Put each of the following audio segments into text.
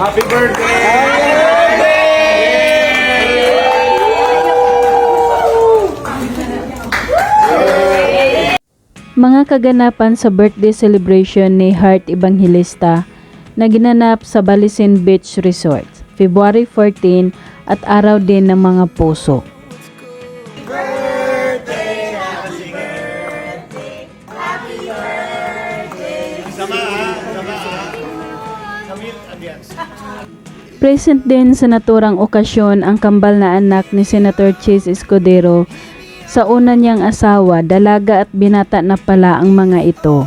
Happy birthday! Mga kaganapan sa birthday celebration ni Heart Evangelista na ginanap sa Balisin Beach Resort, February 14 at araw din ng mga puso. Present din sa naturang okasyon ang kambal na anak ni Senator Chase Escudero. Sa una niyang asawa, dalaga at binata na pala ang mga ito.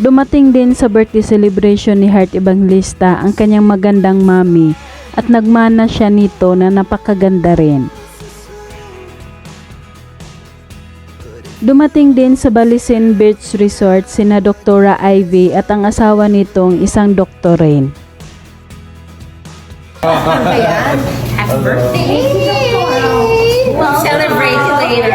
Dumating din sa birthday celebration ni Heart Evangelista ang kanyang magandang mami at nagmana siya nito na napakaganda rin. Dumating din sa Balisin Beach Resort sina Doktora Ivy at ang asawa nitong isang doktor rin. Ayan. Happy birthday! Celebrate later.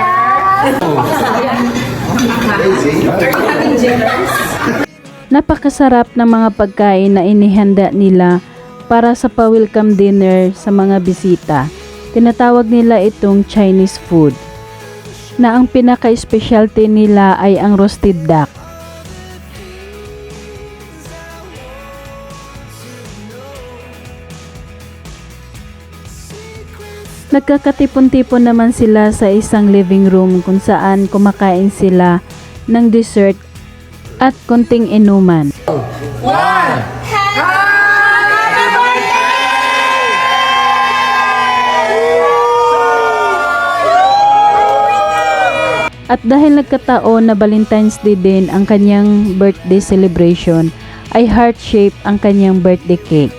Napakasarap ng mga pagkain na inihanda nila para sa pa-welcome dinner sa mga bisita. Tinatawag nila itong Chinese food na ang pinaka-specialty nila ay ang roasted duck. Nagkakatipon-tipon naman sila sa isang living room kung saan kumakain sila ng dessert at konting inuman. At dahil nagkataon na Valentine's Day din ang kanyang birthday celebration, ay heart-shape ang kanyang birthday cake.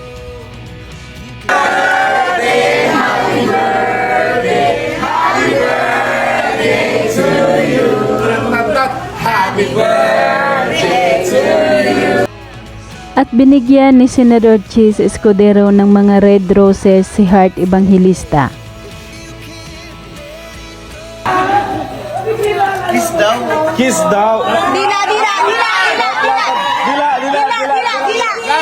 At binigyan ni Senador Cheese Escudero ng mga red roses si Heart Evangelista. Kiss daw! Dila, dila, dila, dila, dila, Dila, dila, dila! dila, dila.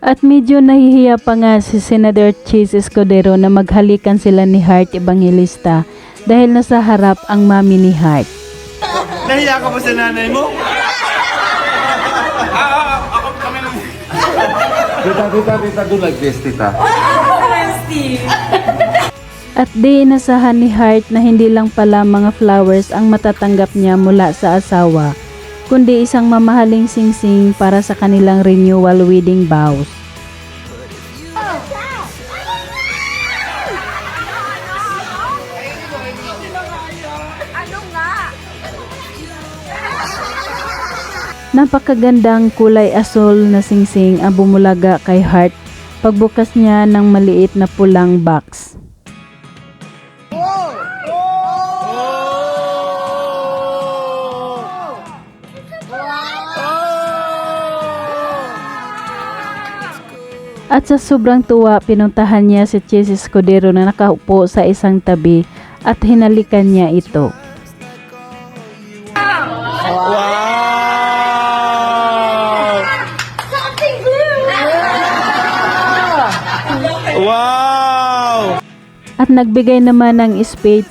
At medyo nahihiya pa nga si Senador Cheese Escudero na maghalikan sila ni Heart Evangelista dahil nasa harap ang mami ni Heart. Nahiya ka ba sa nanay mo? Tita, tita, tita, do like this, tita. At di inasahan ni Hart na hindi lang pala mga flowers ang matatanggap niya mula sa asawa, kundi isang mamahaling singsing para sa kanilang renewal wedding vows. Napakagandang kulay asol na singsing ang bumulaga kay Hart pagbukas niya ng maliit na pulang box. At sa sobrang tuwa, pinuntahan niya si Chase Escudero na nakaupo sa isang tabi at hinalikan niya ito. Wow! Wow! At nagbigay naman ng speech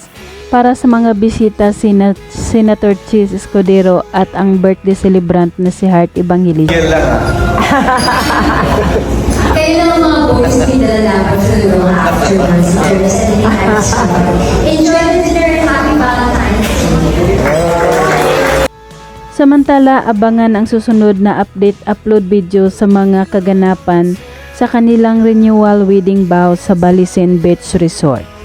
para sa mga bisita sina Senator Chase Escudero at ang birthday celebrant na si Heart Evangelista. Kayo lang ang mga boys na pinalalaman sa mga afterwards soon. Enjoy the dinner and happy Valentine's. Samantala, abangan ang susunod na update upload video sa mga kaganapan sa kanilang renewal wedding vow sa Balisin Beach Resort.